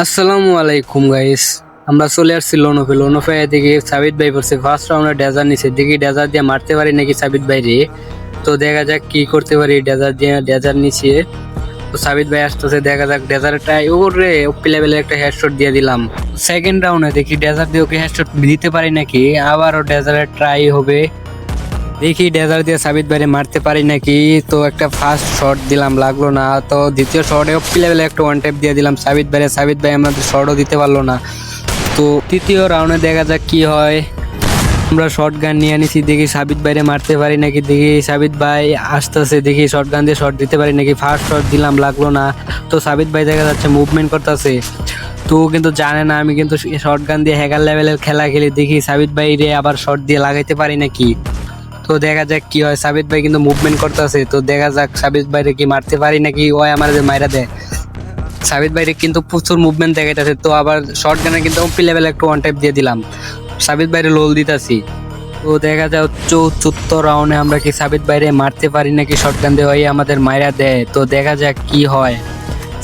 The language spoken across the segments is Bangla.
আসসালামু আলাইকুম গাইস আমরা চলে আসছি লোনফে। লোনফে দেখি সাবিত ভাই পড়ছে ফার্স্ট রাউন্ডে ডেজার নিছে। দেখি ডেজার দিয়ে মারতে পারি নাকি সাবিত ভাই রে? তো দেখা যাক কি করতে পারি ডেজার দিয়ে ডেজার নিচে তো সাবিত ভাই আসতেছে, দেখা যাক ডেজারটা ওরে, ওপি লেভেলের একটা হেডশট দিয়ে দিলাম। সেকেন্ড রাউন্ডে দেখি ডেজার দিয়ে ওকে হেডশট দিতে পারি নাকি? আবারও ডেজারের ট্রাই হবে। দেখি ডেজার দিয়ে সাবিত বাইরে মারতে পারি নাকি? তো একটা ফার্স্ট শট দিলাম, লাগল না। তো দ্বিতীয় শটে অপি লেভেলে একটা ওয়ান টাইপ দিয়ে দিলাম সাবিত বাইরে সাবিত ভাই আমাদের শটও দিতে পারল না। তো তৃতীয় রাউন্ডে দেখা যাক কি হয়। আমরা শর্ট গান নিয়ে আনিছি, দেখি সাবিত বাইরে মারতে পারি নাকি? দেখি সাবিত ভাই আসতেছে, দেখি শর্ট গান দিয়ে শর্ট দিতে পারি নাকি? ফার্স্ট শট দিলাম, লাগল না। তো সাবিত ভাই দেখা যাচ্ছে মুভমেন্ট করতেছে। তো কিন্তু জানে না, আমি কিন্তু শর্ট গান দিয়ে হ্যাকার লেভেলের খেলা খেলি, দেখি সাবিত ভাই রে আবার শর্ট দিয়ে লাগাইতে পারি নাকি? তো দেখা যাক কি হয়। সাবিত ভাই কিন্তু মুভমেন্ট করতেছে, তো দেখা যাক সাবিত ভাইরে কি মারতে পারি নাকি ওই আমার যে মাইরা দেয়। সাবিত ভাইরে কিন্তু প্রচুর মুভমেন্ট দেখাইতেছে, তো আবার শর্ট গানে কিন্তু ওপি লেভেল একটা ওয়ান টাইপ দিয়ে দিলাম। সাবিত ভাইরে লোল দিতাছি। তো দেখা যায় চৌচুত্ত রাউন্ডে আমরা কি সাবিত বাইরে মারতে পারি নাকি শর্ট গান দিয়ে ওই আমাদের মাইরা দেয়। তো দেখা যাক কি হয়।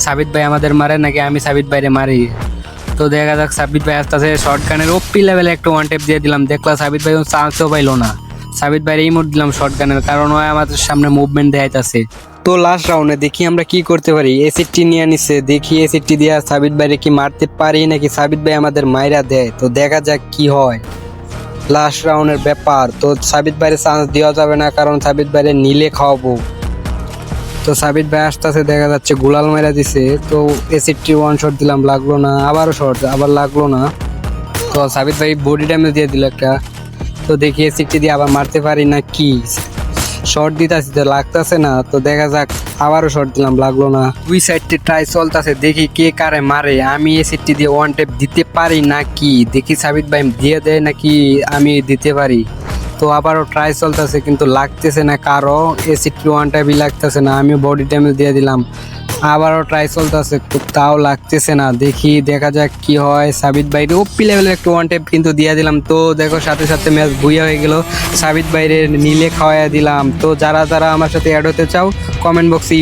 সাবিত ভাই আমাদের মারে নাকি আমি সাবিত বাইরে মারি। তো দেখা যাক সাবিত ভাই আস্তে আস্তে শর্ট গানের ওপি লেভেলে একটা ওয়ান টাইপ দিয়ে দিলাম। দেখলাম সাবিত ভাই চান্সও পাইলো না। সাবিত ভাইয়ের এই দিলাম শর্ট গানের কারণ ওই আমাদের সামনে মুভমেন্ট দেখাইতেছে। তো লাস্ট রাউন্ডে দেখি আমরা কি করতে পারি। এসিডটি নিয়ে নিছে, দেখি এসিডটি দিয়ে সাবিত ভাইরে কি মারতে পারি নাকি সাবিত ভাই আমাদের মাইরা দেয়। তো দেখা যাক কি হয়। লাস্ট রাউন্ডের ব্যাপার, তো সাবিত ভাইয়ের চান্স দেওয়া যাবে না কারণ সাবিত ভাইরে নিলে খাওয়াবো। তো সাবিত ভাই আস্তে আস্তে দেখা যাচ্ছে গুলাল মেরা দিছে। তো এসিডটি ওয়ান শট দিলাম, লাগল না, আবারও শট আবার লাগল না। তো সাবিত ভাই বডি ড্যামেজ দিয়ে দিল একটা। তো দেখি সিটটি দিয়ে আবার মারতে পারি না কি? শর্ট দিতেছি তো, লাগতেছে না। তো দেখা যাক, আবারও শর্ট দিলাম, লাগল না। দুই সাইডটি ট্রাই চলতেছে, দেখি কে কারে মারে। আমি এই সিটটি দিয়ে ওয়ান টেপ দিতে পারি না কি? দেখি সাবিত ভাই দিয়ে দেয় নাকি আমি দিতে পারি? তো আবারও ট্রাই চলতেছে, কিন্তু লাগতেছে না কারও। এসিডটি ওয়ান টাইপই লাগতেছে না আমি বডি ড্যামেজ দিয়ে দিলাম। আবারও ট্রাই চলতেছে তাও লাগতেছে না। দেখি, দেখা যাক কি হয়। সাবিত ভাইরে ওপি লেভেলের একটু ওয়ান টাইপ কিন্তু দিয়ে দিলাম। তো দেখো, সাথে সাথে ম্যাচ ভুইয়া হয়ে গেল। সাবিত বাইরে নীলে খাওয়াইয়া দিলাম। তো যারা যারা আমার সাথে অ্যাড হতে চাও কমেন্ট বক্সে